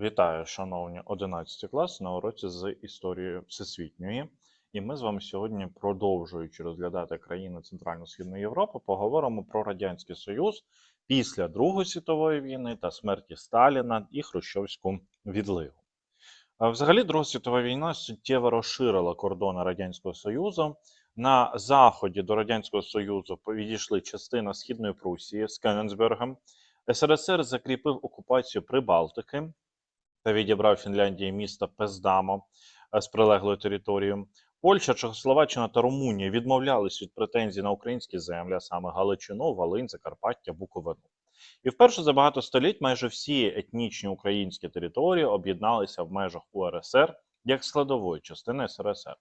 Вітаю, шановні 11 клас на уроці з історії всесвітньої. І ми з вами сьогодні, продовжуючи розглядати країни Центрально-Східної Європи, поговоримо про Радянський Союз після Другої світової війни та смерті Сталіна і Хрущовську відливу. Взагалі, Друга світова війна суттєво розширила кордони Радянського Союзу. На заході до Радянського Союзу відійшли частина Східної Прусії з Кенненсбергом. СРСР закріпив окупацію Прибалтики та відібрав Фінляндії місто Пездамо е, з прилеглою територією. Польща, Чехословаччина та Румунія відмовлялись від претензій на українські землі, а саме Галичину, Волинь, Закарпаття, Буковину. І вперше за багато століть майже всі етнічні українські території об'єдналися в межах УРСР як складової частини СРСР.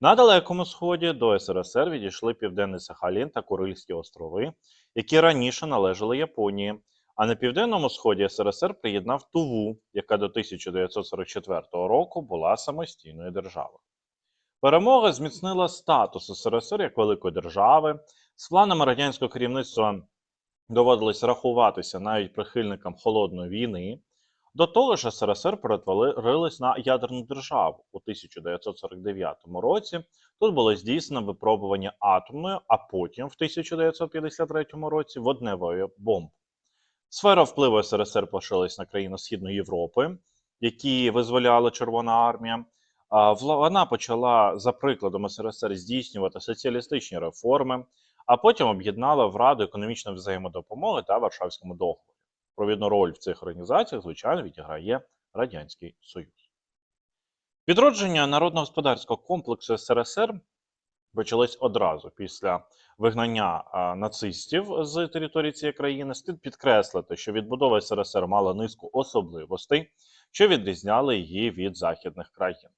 На Далекому Сході до СРСР відійшли Південний Сахалін та Курильські острови, які раніше належали Японії. А на південному сході СРСР приєднав Туву, яка до 1944 року була самостійною державою. Перемога зміцнила статус СРСР як великої держави. З планами радянського керівництва доводилось рахуватися навіть прихильникам холодної війни. До того ж, СРСР перетворилась на ядерну державу у 1949 році. Тут було здійснено випробування атомною, а потім в 1953 році водневою бомбою. Сфера впливу СРСР поширилась на країни Східної Європи, які визволяла Червона армія. Вона почала за прикладом СРСР здійснювати соціалістичні реформи, а потім об'єднала в Раду економічної взаємодопомоги та Варшавському договорі. Провідну роль в цих організаціях, звичайно, відіграє Радянський Союз. Відродження народно-господарського комплексу СРСР почалось одразу після вигнання нацистів з території цієї країни. Слід підкреслити, що відбудова СРСР мала низку особливостей, що відрізняли її від західних країн.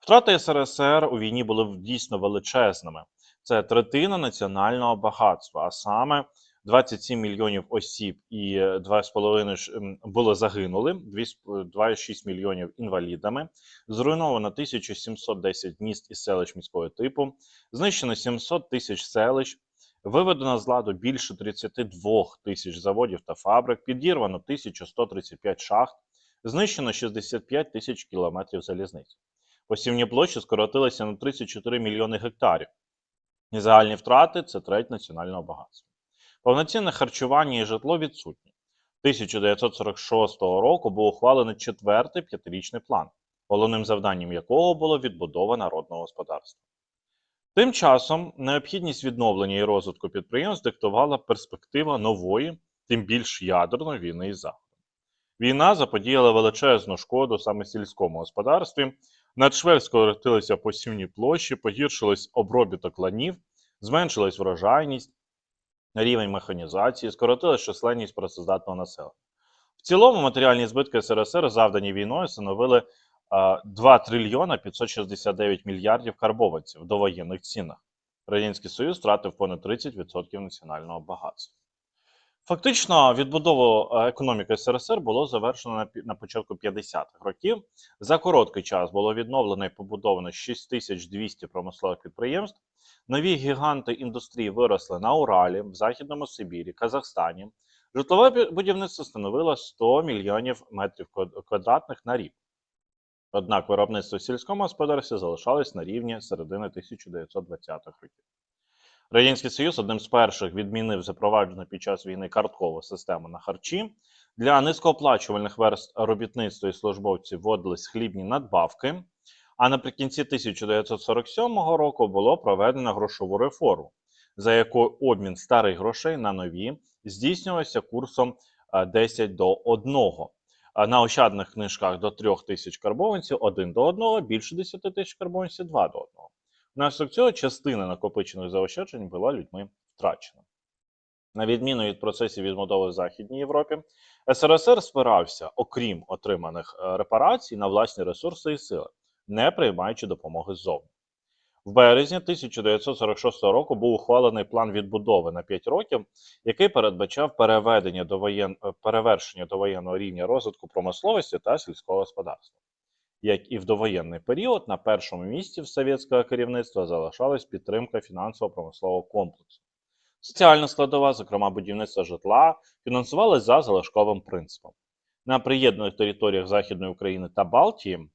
Втрати СРСР у війні були дійсно величезними. Це третина національного багатства, а саме 27 мільйонів осіб і е, 2,5 ж, було загинули, 2,6 мільйонів інвалідами, зруйновано 1710 міст і селищ міського типу, знищено 700 тисяч селищ, виведено з ладу більше 32 тисяч заводів та фабрик, підірвано 1135 шахт, знищено 65 тисяч кілометрів залізниць. Посівні площі скоротилися на 34 мільйони гектарів. Загальні втрати це треть національного багатства. Повноцінне харчування і житло відсутні. 1946 року був ухвалений четвертий п'ятирічний план, головним завданням якого було відбудова народного господарства. Тим часом необхідність відновлення і розвитку підприємств диктувала перспектива нової, тим більш ядерної війни із Заходом. Війна заподіяла величезну шкоду саме сільському господарстві. Надшвель скоротилися посівні площі, погіршились обробіток ланів, зменшилась врожайність, рівень механізації, скоротилась численність працездатного населення. В цілому матеріальні збитки СРСР, завдані війною, становили 2 трильйона 569 мільярдів карбованців в довоєнних цінах. Радянський Союз втратив понад 30% національного багатства. Фактично, відбудову економіки СРСР було завершено на початку 50-х років. За короткий час було відновлено і побудовано 6200 промислових підприємств. Нові гіганти індустрії виросли на Уралі, в Західному Сибірі, Казахстані. Житлове будівництво становило 100 мільйонів метрів квадратних на рік. Однак виробництво в сільському господарстві залишалось на рівні середини 1920-х років. Радянський Союз одним з перших відмінив запроваджену під час війни карткову систему на харчі. Для низькооплачувальних верст робітництва і службовців вводились хлібні надбавки. А наприкінці 1947 року було проведено грошову реформу, за якою обмін старих грошей на нові здійснювався курсом е, 10 до 1. На ощадних книжках до 3 тисяч карбованців 1 до 1, більше 10 тисяч карбованців 2 до 1. Внаслідок цього частина накопичених заощаджень була людьми втрачена. На відміну від процесів відбудови в Західній Європі, СРСР спирався, окрім отриманих е, репарацій, на власні ресурси і сили, не приймаючи допомоги ззовні. В березні 1946 року був ухвалений план відбудови на 5 років, який передбачав переведення до воєн... е, перевершення до воєнного рівня розвитку промисловості та сільського господарства. Як і в довоєнний період, на першому місці в совєтського керівництва залишалась підтримка фінансово-промислового комплексу. Соціальна складова, зокрема будівництво житла, фінансувалась за залишковим принципом. На приєднаних територіях Західної України та Балтії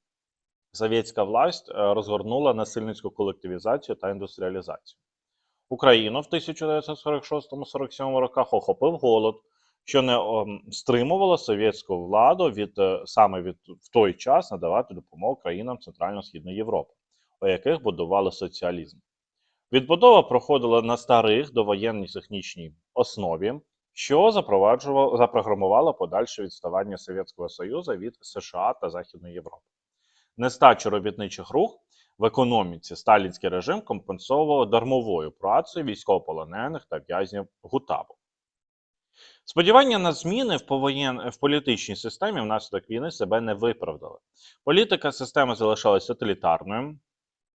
совєтська власть е, розгорнула насильницьку колективізацію та індустріалізацію. Україну в 1946-47 роках охопив голод, що не стримувало совєтську владу від е, саме від в той час надавати допомогу країнам Центрально-Східної Європи, у яких будували соціалізм. Відбудова проходила на старих довоєнній технічній основі, що запроваджувало запрограмувало подальше відставання Совєтського Союзу від США та Західної Європи. Нестачу робітничих рук в економіці сталінський режим компенсовував дармовою працею військовополонених та в'язнів Гутабу. Сподівання на зміни в, повоєн... в політичній системі внаслідок війни себе не виправдали. Політика системи залишалась тоталітарною,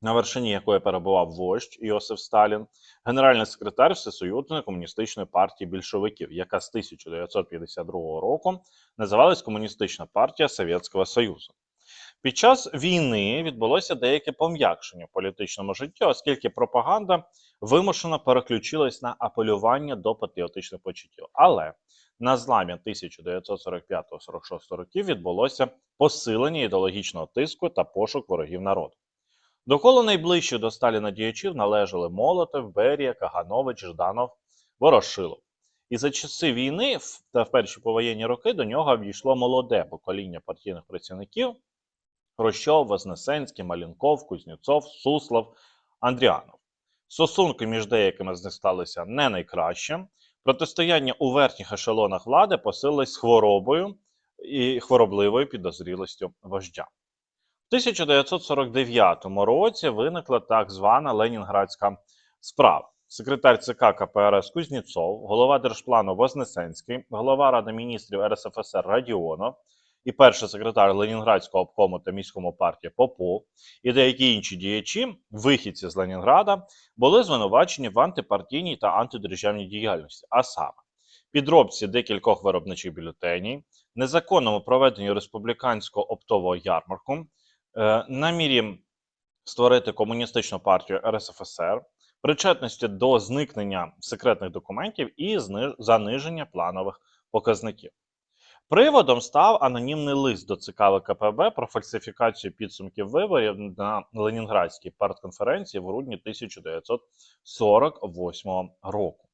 на вершині якої перебував вождь Йосиф Сталін, генеральний секретар Всесоюзної комуністичної партії більшовиків, яка з 1952 року називалась Комуністична партія Совєтського Союзу. Під час війни відбулося деяке пом'якшення в політичному житті, оскільки пропаганда вимушено переключилась на апелювання до патріотичних почуттів. Але на зламі 1945-46 років відбулося посилення ідеологічного тиску та пошук ворогів народу. До кола найближчих до Сталіна діячів належали Молотов, Берія, Каганович, Жданов, Ворошилов. І за часи війни та в перші повоєнні роки до нього війшло молоде покоління партійних працівників Хрущов, Вознесенський, Малінков, Кузнєцов, Суслов, Андріанов. Стосунки між деякими з них сталися не найкращим. Протистояння у верхніх ешелонах влади посилилось хворобою і хворобливою підозрілостю вождя. В 1949 році виникла так звана Ленінградська справа. Секретар ЦК КПРС Кузнєцов, голова Держплану Вознесенський, голова Ради міністрів РСФСР Радіонов і перший секретар Ленінградського обкому та міському партії Попов і деякі інші діячі, вихідці з Ленінграда, були звинувачені в антипартійній та антидержавній діяльності, а саме підробці декількох виробничих бюлетенів, незаконному проведенню республіканського оптового ярмарку, е, намірі створити комуністичну партію РСФСР, причетності до зникнення секретних документів і заниження планових показників. Приводом став анонімний лист до ЦК ВКПБ про фальсифікацію підсумків виборів на Ленінградській партконференції в грудні 1948 року.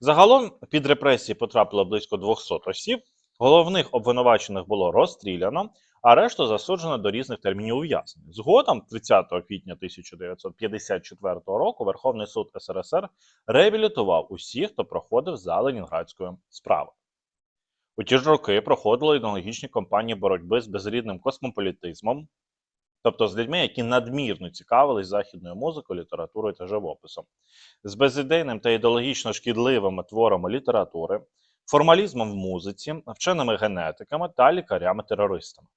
Загалом під репресії потрапило близько 200 осіб. Головних обвинувачених було розстріляно, а решту засуджено до різних термінів ув'язнення. Згодом, 30 квітня 1954 року, Верховний суд СРСР реабілітував усіх, хто проходив за Ленінградською справою. У ті ж роки проходили ідеологічні кампанії боротьби з безрідним космополітизмом, тобто з людьми, які надмірно цікавились західною музикою, літературою та живописом, з безідейним та ідеологічно шкідливими творами літератури, формалізмом в музиці, вченими генетиками та лікарями-терористами.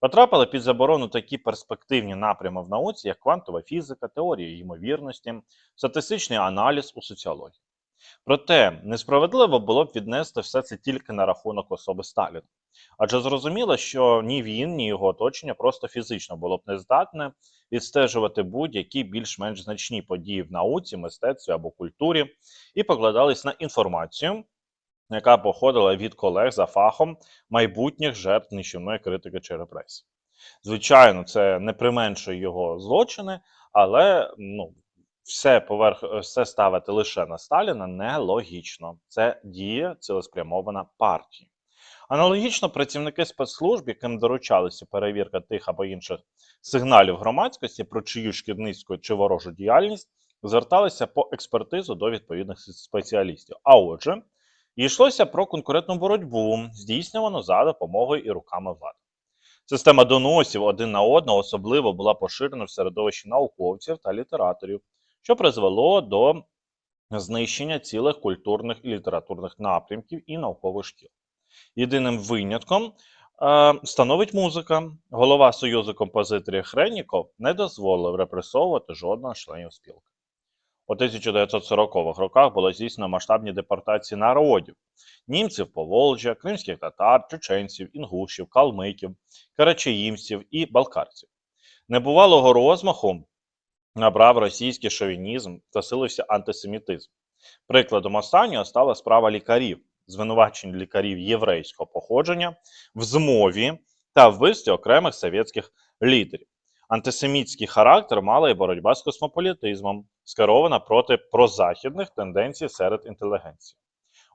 Потрапили під заборону такі перспективні напрями в науці, як квантова фізика, теорія ймовірності, статистичний аналіз у соціології. Проте несправедливо було б віднести все це тільки на рахунок особи Сталіна. Адже зрозуміло, що ні він, ні його оточення просто фізично було б не здатне відстежувати будь-які більш-менш значні події в науці, мистецтві або культурі, і покладались на інформацію, яка походила від колег за фахом майбутніх жертв нищівної критики чи репресій. Звичайно, це не применшує його злочини, але ну, все поверх все ставити лише на Сталіна нелогічно. Це дія цілеспрямована партії. Аналогічно працівники спецслужб, яким доручалася перевірка тих або інших сигналів громадськості про чию шкідницьку чи ворожу діяльність, зверталися по експертизу до відповідних спеціалістів. А отже, йшлося про конкурентну боротьбу, здійснювану за допомогою і руками влади. Система доносів один на одного особливо була поширена в середовищі науковців та літераторів, що призвело до знищення цілих культурних і літературних напрямків і наукових шкіл. Єдиним винятком е, становить музика. Голова Союзу композиторів Хренніков не дозволив репресовувати жодного членів спілки. У 1940-х роках було здійснено масштабні депортації народів: німців Поволжя, кримських татар, чеченців, інгушів, калмиків, карачаїмців і балкарців. Небувалого розмаху набрав російський шовінізм та силився антисемітизм. Прикладом останнього стала справа лікарів, звинувачень лікарів єврейського походження в змові та вбивстві окремих совєтських лідерів. Антисемітський характер мала і боротьба з космополітизмом, скерована проти прозахідних тенденцій серед інтелігенції.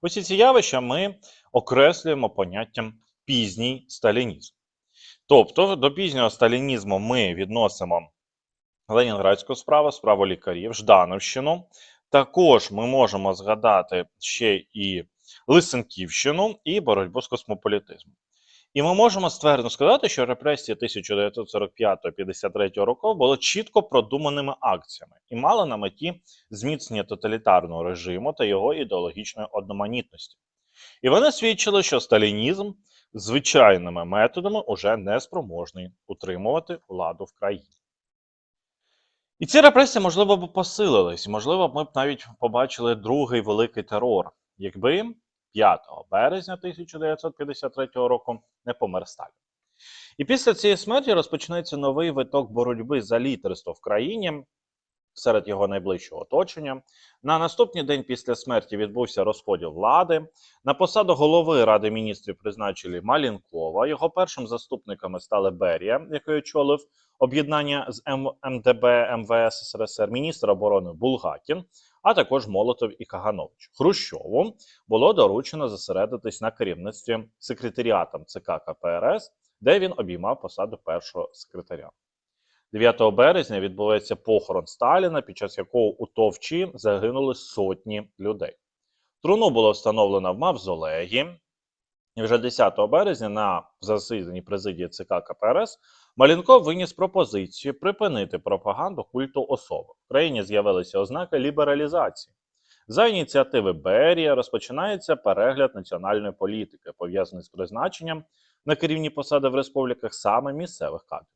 Усі ці явища ми окреслюємо поняттям пізній сталінізм. Тобто до пізнього сталінізму ми відносимо Ленінградську справу, справу лікарів, Ждановщину. Також ми можемо згадати ще і Лисенківщину і боротьбу з космополітизмом. І ми можемо ствердно сказати, що репресії 1945-53 років були чітко продуманими акціями і мали на меті зміцнення тоталітарного режиму та його ідеологічної одноманітності. І вони свідчили, що сталінізм звичайними методами уже не спроможний утримувати владу в країні. І ці репресії, можливо, б посилились, можливо, ми б навіть побачили другий великий терор, якби 5 березня 1953 року не помер Сталін. І після цієї смерті розпочнеться новий виток боротьби за лідерство в країні серед його найближчого оточення. На наступний день після смерті відбувся розподіл влади. На посаду голови Ради міністрів призначили Малінкова. Його першим заступниками стали Берія, який очолив об'єднання з МДБ МВС СРСР, міністр оборони Булгакін, а також Молотов і Каганович. Хрущову було доручено зосередитись на керівництві секретаріатом ЦК КПРС, де він обіймав посаду першого секретаря. 9 березня відбувається похорон Сталіна, під час якого у Товчі загинули сотні людей. Труну було встановлено в Мавзолеї. І вже 10 березня на засіданні президії ЦК КПРС Малінков виніс пропозицію припинити пропаганду культу особи. В країні з'явилися ознаки лібералізації. За ініціативи Берія розпочинається перегляд національної політики, пов'язаний з призначенням на керівні посади в республіках саме місцевих кадрів.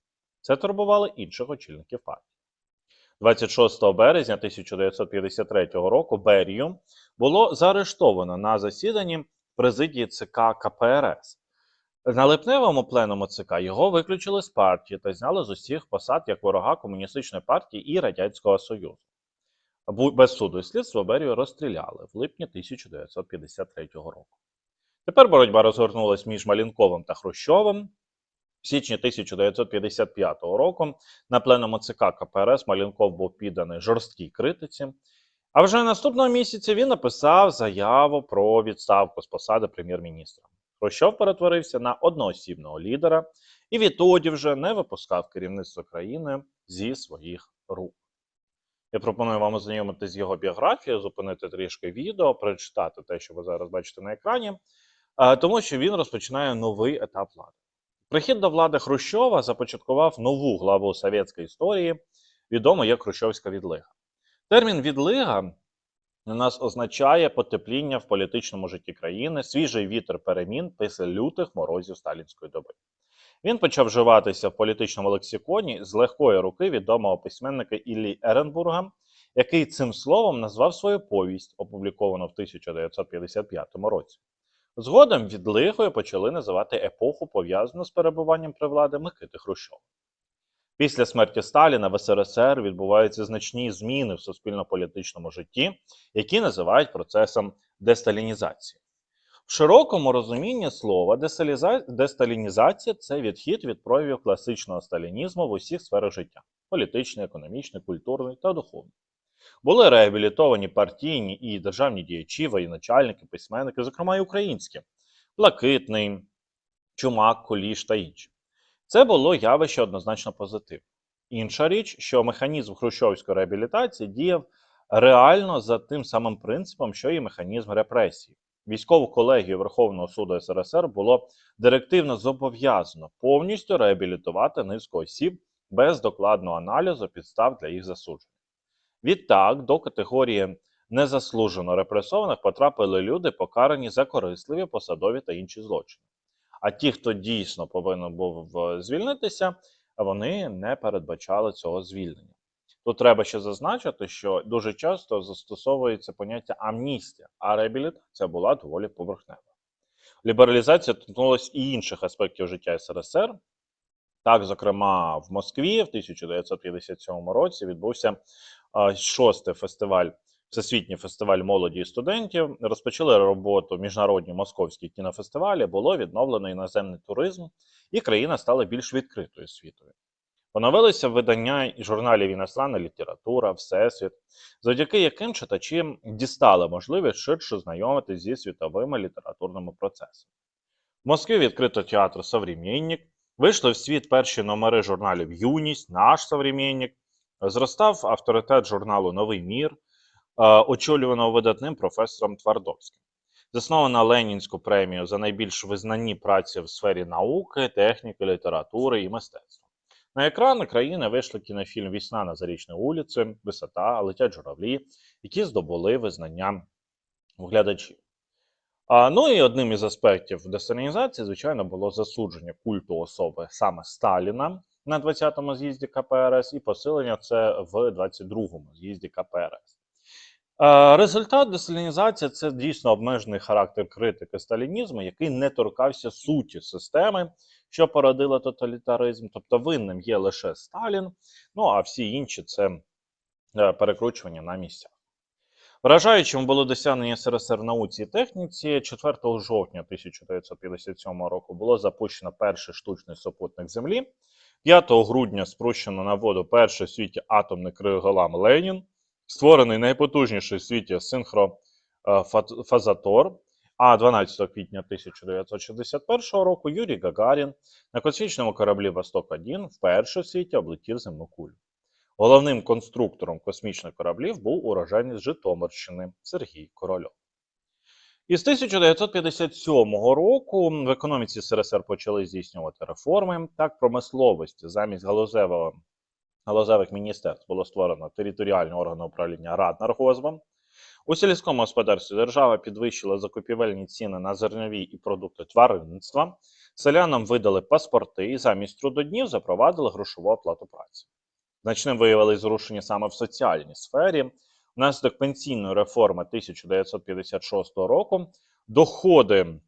Це турбувало інших очільників партії. 26 березня 1953 року Берію було заарештовано на засіданні президії ЦК КПРС. На липневому пленуму ЦК його виключили з партії та зняли з усіх посад як ворога комуністичної партії і Радянського Союзу. Без суду і слідства Берію розстріляли в липні 1953 року. Тепер боротьба розгорнулась між Малінковим та Хрущовим. В січні 1955 року на пленуму ЦК КПРС Малінков був підданий жорсткій критиці. А вже наступного місяця він написав заяву про відставку з посади прем'єр-міністра. Хрущов перетворився на одноосібного лідера і відтоді вже не випускав керівництво країни зі своїх рук. Я пропоную вам ознайомитися з його біографією, зупинити трішки відео, прочитати те, що ви зараз бачите на екрані, тому що він розпочинає новий етап влади. Прихід до влади Хрущова започаткував нову главу совєтської історії, відому як Хрущовська відлига. Термін відлига у нас означає потепління в політичному житті країни, свіжий вітер перемін після лютих морозів сталінської доби. Він почав вживатися в політичному лексиконі з легкої руки відомого письменника Іллі Еренбурга, який цим словом назвав свою повість, опубліковану в 1955 році. Згодом відлигою почали називати епоху, пов'язану з перебуванням при владі Микити Хрущова. Після смерті Сталіна в СРСР відбуваються значні зміни в суспільно-політичному житті, які називають процесом десталінізації. В широкому розумінні слова десталінізація це відхід від проявів класичного сталінізму в усіх сферах життя: політичний, економічний, культурний та духовний. Були реабілітовані партійні і державні діячі, воєначальники, письменники, зокрема й українські, Блакитний, Чумак, Куліш та інші. Це було явище однозначно позитивне. Інша річ, що механізм хрущовської реабілітації діяв реально за тим самим принципом, що і механізм репресії. Військову колегію Верховного суду СРСР було директивно зобов'язано повністю реабілітувати низку осіб без докладного аналізу підстав для їх засудження. Відтак, до категорії незаслужено репресованих потрапили люди, покарані за корисливі посадові та інші злочини. А ті, хто дійсно повинен був е, звільнитися, вони не передбачали цього звільнення. Тут треба ще зазначити, що дуже часто застосовується поняття амністія, а реабілітація була доволі поверхнева. Лібералізація торкнулася і інших аспектів життя СРСР. Так, зокрема, в Москві в 1957 році відбувся шостий фестиваль Всесвітній фестиваль молоді і студентів, розпочали роботу міжнародні московські кінофестивалі, було відновлено іноземний туризм, і країна стала більш відкритою світові. Поновилися видання журналів Іностранна література, Всесвіт, завдяки яким читачі дістали можливість ширше знайомитися зі світовими літературними процесами. В Москві відкрито театр Современник, вийшли в світ перші номери журналів Юність, Наш Современник, зростав авторитет журналу Новий мір, е, очолюваного видатним професором Твардовським. Заснована Ленінську премію за найбільш визнані праці в сфері науки, техніки, літератури і мистецтва. На екрани країни вийшли кінофільм Вісна на Зарічній вулиці, Висота, Летять журавлі, які здобули визнання глядачів. А, ну і одним із аспектів десталінізації, звичайно, було засудження культу особи саме Сталіна на 20-му з'їзді КПРС і посилення це в 22-му з'їзді КПРС. Результат десталінізації це дійсно обмежений характер критики сталінізму, який не торкався суті системи, що породила тоталітаризм. Тобто винним є лише Сталін, ну а всі інші це е, перекручування на місцях. Вражаючим було досягнення СРСР науці і техніці. 4 жовтня 1957 року було запущено перший штучний супутник Землі. 5 грудня спущено на воду перший в світі атомний криголам Ленін, створений найпотужніший в світі синхрофазатор. А 12 квітня 1961 року Юрій Гагарін на космічному кораблі Восток-1 вперше в світі облетів земну кулю. Головним конструктором космічних кораблів був уроженець Житомирщини Сергій Корольов. Із 1957 року в економіці СРСР почали здійснювати реформи. Так, промисловості замість галузевого, галузевих міністерств було створено територіальні органи управління Раднаргозвом. У сільському господарстві держава підвищила закупівельні ціни на зернові і продукти тваринництва. Селянам видали паспорти і замість трудоднів запровадили грошову оплату праці. Значним виявилось зрушення саме в соціальній сфері. Внаслідок пенсійної реформи 1956 року доходи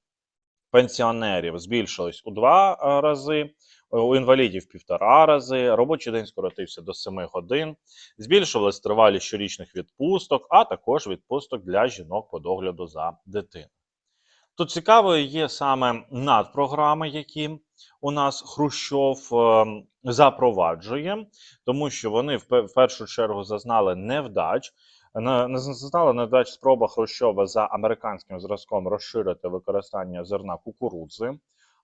пенсіонерів збільшились у два е, рази, у інвалідів півтора рази, робочий день скоротився до 7 годин, збільшувалась тривалість щорічних відпусток, а також відпусток для жінок по догляду за дитиною. Тут цікавою є саме надпрограми, які у нас Хрущов е, запроваджує, тому що вони в першу чергу зазнали невдач. Не зазнала невдач спроба Хрущова за американським зразком розширити використання зерна кукурудзи.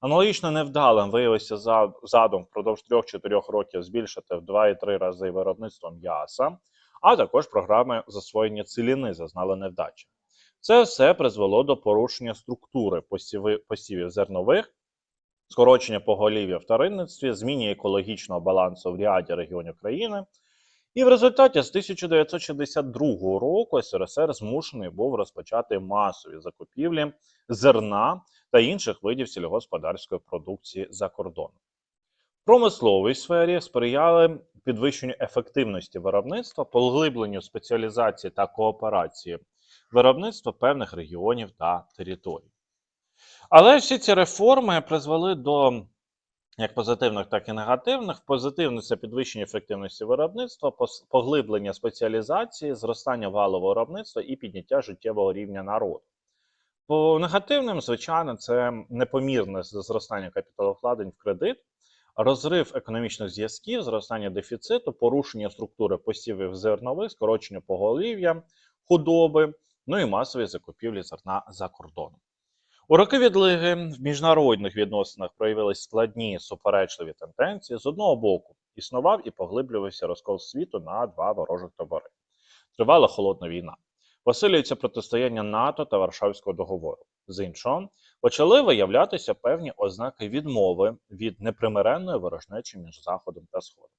Аналогічно невдалим виявився за- задум впродовж 3-4 років збільшити в 2-3 рази виробництво м'яса, а також програми засвоєння ціліни зазнали невдачі. Це все призвело до порушення структури посівів зернових, скорочення поголів'я в тваринництві, зміні екологічного балансу в ряді регіонів країни. І в результаті з 1962 року СРСР змушений був розпочати масові закупівлі зерна та інших видів сільгосподарської продукції за кордоном. Промисловій сфері сприяли підвищенню ефективності виробництва, поглибленню спеціалізації та кооперації виробництва певних регіонів та територій. Але всі ці реформи призвели до як позитивних, так і негативних. Позитивне це підвищення ефективності виробництва, поглиблення спеціалізації, зростання валового виробництва і підняття життєвого рівня народу. По негативним, звичайно, це непомірне зростання капіталовкладень в кредит, розрив економічних зв'язків, зростання дефіциту, порушення структури посівів зернових, скорочення поголів'я, худоби, ну і масові закупівлі зерна за кордоном. У роки відлиги в міжнародних відносинах проявились складні суперечливі тенденції. З одного боку, існував і поглиблювався розкол світу на два ворожих табори. Тривала холодна війна. Посилюється протистояння НАТО та Варшавського договору. З іншого, почали виявлятися певні ознаки відмови від непримиренної ворожнечі між Заходом та Сходом.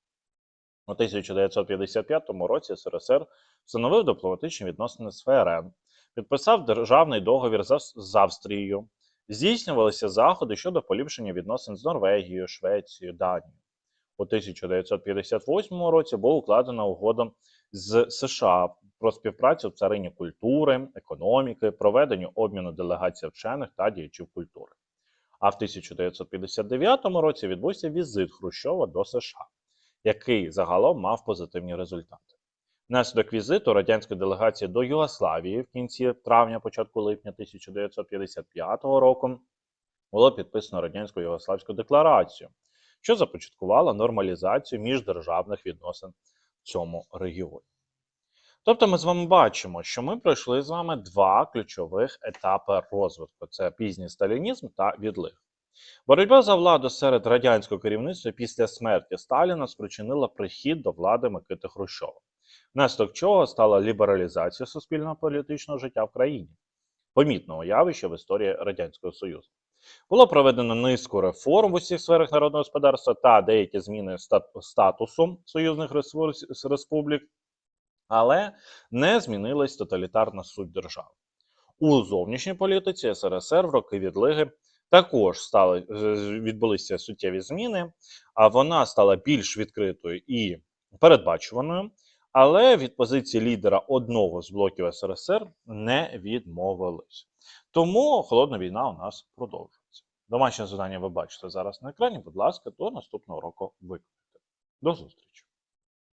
У 1955 році СРСР встановив дипломатичні відносини з ФРН, підписав державний договір з Австрією, здійснювалися заходи щодо поліпшення відносин з Норвегією, Швецією, Данією. У 1958 році була укладена угода з США про співпрацю в царині культури, економіки, проведенню обміну делегацій вчених та діячів культури. А в 1959 році відбувся візит Хрущова до США, який загалом мав позитивні результати. Внаслідок візиту радянської делегації до Югославії в кінці травня, початку липня 1955 року було підписано радянсько югославську декларацію, що започаткувала нормалізацію міждержавних відносин в цьому регіоні. Тобто ми з вами бачимо, що ми пройшли з вами два ключових етапи розвитку: це пізній сталінізм та відлиг. Боротьба за владу серед радянського керівництва після смерті Сталіна спричинила прихід до влади Микити Хрущова, внаслідок чого стала лібералізація суспільного політичного життя в країні, помітного явища в історії Радянського Союзу. Було проведено низку реформ в усіх сферах народного господарства та деякі зміни статусу союзних республік, але не змінилась тоталітарна суть держави. У зовнішній політиці СРСР в роки відлиги також стали, відбулися суттєві зміни, а вона стала більш відкритою і передбачуваною, але від позиції лідера одного з блоків СРСР не відмовились. Тому холодна війна у нас продовжується. Домашнє завдання ви бачите зараз на екрані. Будь ласка, до наступного року виконайте. До зустрічі!